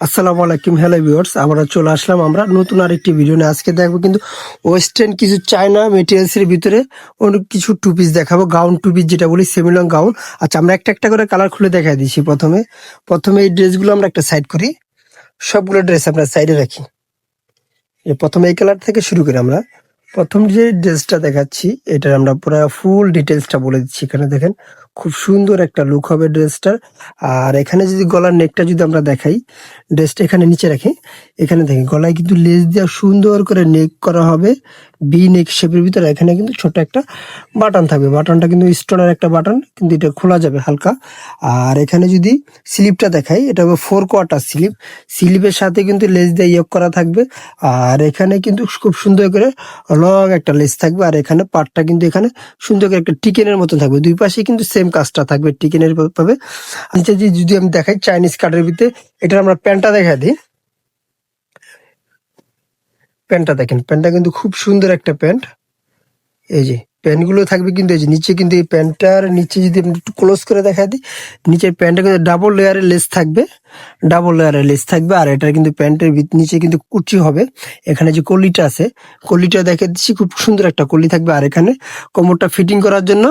আসসালামু আলাইকুম, hello viewers, আমরা চলে আসলাম, আমরা নতুন আরেকটি ভিডিও নিয়ে। আজকে দেখব কিন্তু ওয়েস্টার্ন কিছু চায়না মেটেরিয়ালস এর ভিতরে অনেক কিছু টু পিস দেখাবো গাউন টু পিস যেটা বলি সেমিলং গাউন আচ্ছা আমরা একটা একটা করে কালার খুলে দেখাই দিচ্ছি প্রথমে। প্রথমে এই ড্রেসগুলো আমরা একটা সাইড করি। সবগুলো ড্রেস আমরা সাইডে রাখি। প্রথমে এই কালার থেকে শুরু করি আমরা। প্রথম যে ড্রেসটা দেখাচ্ছি, এটার আমরা পুরো ফুল ডিটেলসটা বলে দিচ্ছি এখানে, দেখেন। খুব সুন্দর একটা লুক হবে ড্রেসটার। আর এখানে যদি গলার নেকটা যদি আমরা দেখাই, ড্রেসটা এখানে নিচে রাখি, এখানে দেখি গলায় কিন্তু লেস দেওয়া সুন্দর করে নেক করা হবে। বি নেক শেপের ভিতরে এখানে কিন্তু ছোট একটা বাটন থাকবে। বাটনটা কিন্তু স্টোনের একটা বাটন কিন্তু এটা খোলা যাবে হালকা। আর এখানে যদি স্লিপটা দেখাই, এটা হবে ফোর কোয়ার্টার স্লিপ স্লিপের সাথে কিন্তু লেস দিয়ে ইয়োগ করা থাকবে। আর এখানে কিন্তু খুব সুন্দর করে লং একটা লেস থাকবে। আর এখানে পাটটা কিন্তু এখানে সুন্দর করে একটা টিকেনের মতো থাকবে। দুই পাশে কিন্তু সেম কাজটা থাকবে টিকেনের পাবে নিচে যে যদি আমি দেখাই চাইনিজ কার্ডের ভিতরে এটা আমরা প্যান্টটা দেখা দিই। প্যান্টটা দেখেন প্যান্টটা কিন্তু খুব সুন্দর একটা প্যান্ট। এই যে প্যান্টগুলো থাকবে কিন্তু এই যে, নিচে কিন্তু এই প্যান্টটার নিচে যদি একটু ক্লোজ করে দেখা দিই, নিচের প্যান্টটা কিন্তু ডাবল লেয়ারের লেস থাকবে। ডাবল লেয়ারের লেস থাকবে, আর এটার কিন্তু প্যান্টের নিচে কিন্তু কুচি হবে। এখানে যে কলিটা আছে, কলিটা দেখে দিচ্ছি, খুব সুন্দর একটা কলি থাকবে। আর এখানে কোমরটা ফিটিং করার জন্য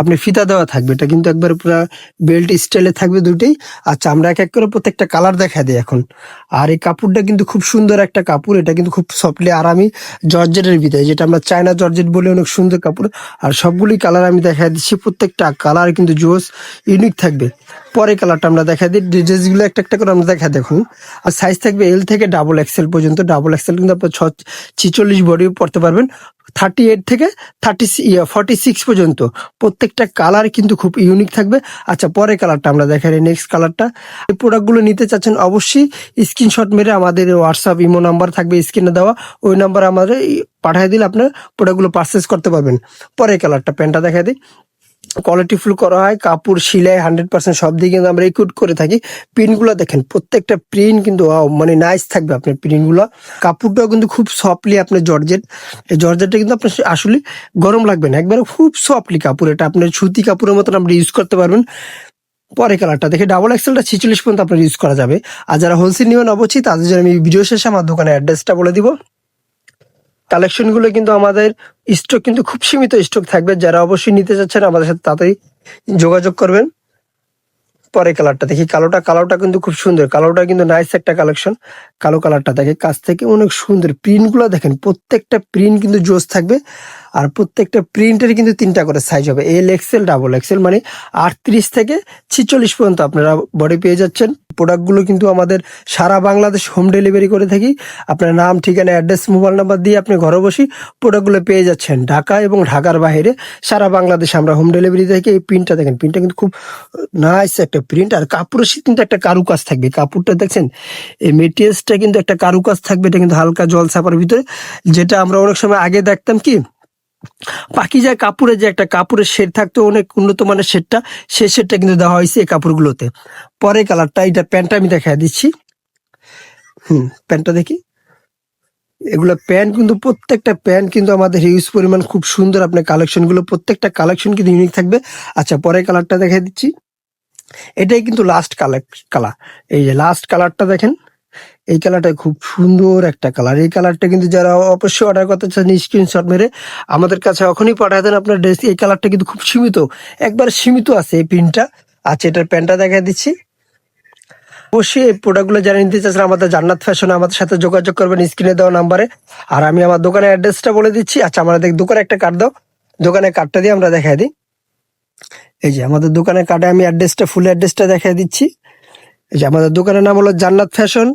আপনি ফিতা দেওয়া থাকবে। এটা কিন্তু একবার পুরো বেল্ট স্টাইলে থাকবে দুটোই আচ্ছা আমরা এক এক করে প্রত্যেকটা কালার দেখা দিই এখন। আর এই কাপড়টা কিন্তু খুব সুন্দর একটা কাপড়। এটা কিন্তু খুব সফটলি আরামি জর্জেটের ভিতরে, যেটা আমরা চায়না জর্জেট বলে, অনেক সুন্দর কাপড়। আর সবগুলি কালার আমি দেখা দিচ্ছি। প্রত্যেকটা কালার কিন্তু জোস ইউনিক থাকবে। পরে কালারটা আমরা দেখা দিই। ড্রেসগুলো একটা একটা করে আমরা দেখা দেখুন। আর সাইজ থাকবে এল থেকে ডাবল এক্সেল পর্যন্ত। ডাবল এক্সেল কিন্তু আপনার ছ ছিচল্লিশ বডি পড়তে পারবেন। থার্টি এইট থেকে থার্টি ফর্টি সিক্স পর্যন্ত। প্রত্যেকটা কালার কিন্তু খুব ইউনিক থাকবে। আচ্ছা পরে কালারটা আমরা দেখাই নেক্সট কালারটা এই প্রোডাক্টগুলো নিতে চাচ্ছেন অবশ্যই স্ক্রিনশট মেরে আমাদের হোয়াটসঅ্যাপ ইমো নাম্বার থাকবে স্ক্রিনে দেওয়া। ওই নাম্বার আমাদের পাঠিয়ে দিলে আপনার প্রোডাক্টগুলো পারচেস করতে পারবেন। পরে কালারটা প্যান্টটা দেখা দিই। কোয়ালিটি ফুল করা হয়, কাপড়, সিলাই হান্ড্রেড পার্সেন্ট সব দিকে কিন্তু আমরা রিক্রুট করে থাকি। প্রিন্টগুলো দেখেন, প্রত্যেকটা প্রিন্ট কিন্তু মানে নাইস থাকবে আপনার প্রিন্টগুলো কাপড়টাও কিন্তু খুব সফটলি আপনার জর্জেট। এই জর্জেটটা কিন্তু আপনার আসলে গরম লাগবে না, একবারে খুব সফটলি কাপড় এটা। আপনার সুতি কাপড়ের মতন আপনি ইউজ করতে পারবেন। পরে কালারটা দেখে ডাবল এক্সেলটা ছিচল্লিশ পর্যন্ত আপনার ইউজ করা যাবে। আর যারা হোলসেল নেবেন অবশ্যই তাদের জন্য আমি ভিডিও শেষে আমার দোকানের অ্যাড্রেসটা বলে দিব। কালেকশনগুলো কিন্তু আমাদের স্টক কিন্তু খুব সীমিত স্টক থাকবে। যারা অবশ্যই নিতে চাচ্ছেন, আমাদের সাথে তাড়াতাড়ি যোগাযোগ করবেন। পরে কালারটা দেখি। কালোটা কালোটা কিন্তু খুব সুন্দর। কালোটা কিন্তু নাইস একটা কালেকশন কালো কালারটা দেখে কাছ থেকে অনেক সুন্দর প্রিন্টগুলো দেখেন। প্রত্যেকটা প্রিন্ট কিন্তু জোস থাকবে। আর প্রত্যেকটা প্রিন্টের কিন্তু তিনটা করে সাইজ হবে। এল এক্সেল ডাবল এক্সেল মানে আটত্রিশ থেকে ছিচল্লিশ পর্যন্ত আপনারা বডি পেয়ে যাচ্ছেন। প্রোডাক্টগুলো কিন্তু আমাদের সারা বাংলাদেশ হোম ডেলিভারি করে থাকি। আপনার নাম, ঠিকানা অ্যাড্রেস মোবাইল নাম্বার দিয়ে আপনি ঘরে বসে প্রোডাক্টগুলো পেয়ে যাচ্ছেন ঢাকা এবং ঢাকার বাইরে। সারা বাংলাদেশে আমরা হোম ডেলিভারি থেকে এই প্রিন্টটা দেখেন প্রিন্টটা কিন্তু খুব নাইস একটা প্রিন্ট আর কাপড়ের সাথে কিন্তু একটা কারুকাজ থাকবে। কাপড়টা দেখছেন, এই মেটেরিয়ালসটা কিন্তু একটা কারুকাজ থাকবে, এটা কিন্তু হালকা জল ছাপার ভিতরে। যেটা আমরা অনেক সময় আগে দেখতাম কি পাকিজা কাপড়ের যে একটা কাপড়ের শেড থাকতো, অনেক উন্নত মানের শেডটা সেই শেডটা কিন্তু দেওয়া হয়েছে এই কাপড়গুলোতে। পরে কালারটা এটা প্যান্টটা আমি দেখা দিচ্ছি। হুম, প্যান্টটা দেখি। এগুলো প্যান্ট কিন্তু প্রত্যেকটা প্যান্ট কিন্তু আমাদের হিউজ পরিমাণ, খুব সুন্দর আপনার কালেকশনগুলো প্রত্যেকটা কালেকশন কিন্তু ইউনিক থাকবে। আচ্ছা পরে কালারটা দেখা দিচ্ছি। এটাই কিন্তু লাস্ট কালার কালার এই যে লাস্ট কালারটা দেখেন। এই কালারটা খুব সুন্দর একটা কালার। এই কালারটা কিন্তু যারা অবশ্যই অর্ডার করতে চান স্ক্রিনশট মেরে আমাদের কাছে এখনই পাঠিয়ে দেন আপনার ড্রেস এই কালারটা কিন্তু খুব সীমিত, একবার সীমিত আছে এই প্রিন্টটা। আচ্ছা এটার প্যান্টটা দেখা দিচ্ছি। অবশ্যই এই প্রোডাক্টগুলো যারা নিতে চাচ্ছেন, আমাদের জান্নাত ফ্যাশন আমাদের সাথে যোগাযোগ করবেন স্ক্রিনে দেওয়া নাম্বারে আর আমি আমার দোকানের অ্যাড্রেসটা বলে দিচ্ছি। আচ্ছা আমাদের দোকানে একটা কার্ড দাও। দোকানের কার্ডটা দিয়ে আমরা দেখাই দিই। এই যে, আমাদের দোকানের কার্ডে আমি অ্যাড্রেসটা ফুল অ্যাড্রেসটা দেখাই দিচ্ছি। এই যে আমাদের দোকানের নাম হলো জান্নাত ফ্যাশন,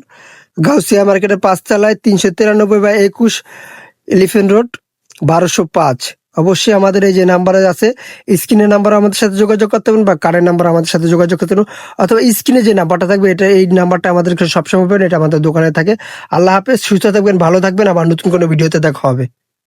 গাউসিয়া মার্কেটের পাঁচতলায় তিনশো তিরানব্বই বা একুশ এলিফেন্ট রোড, বারোশো পাঁচ। অবশ্যই আমাদের এই যে নাম্বার আছে, স্ক্রিনের নাম্বার আমাদের সাথে যোগাযোগ করতে পারেন বা কার্ডের নাম্বার আমাদের সাথে যোগাযোগ করতে পারেন অথবা স্ক্রিনে যে নাম্বারটা থাকবে, এটা এই নাম্বারটা আমাদেরকে সবসময় পাবেন, এটা আমাদের দোকানে থাকে। আল্লাহ হাফেজ, সুস্থ থাকবেন, ভালো থাকবেন, আবার নতুন কোনো ভিডিওতে দেখা হবে।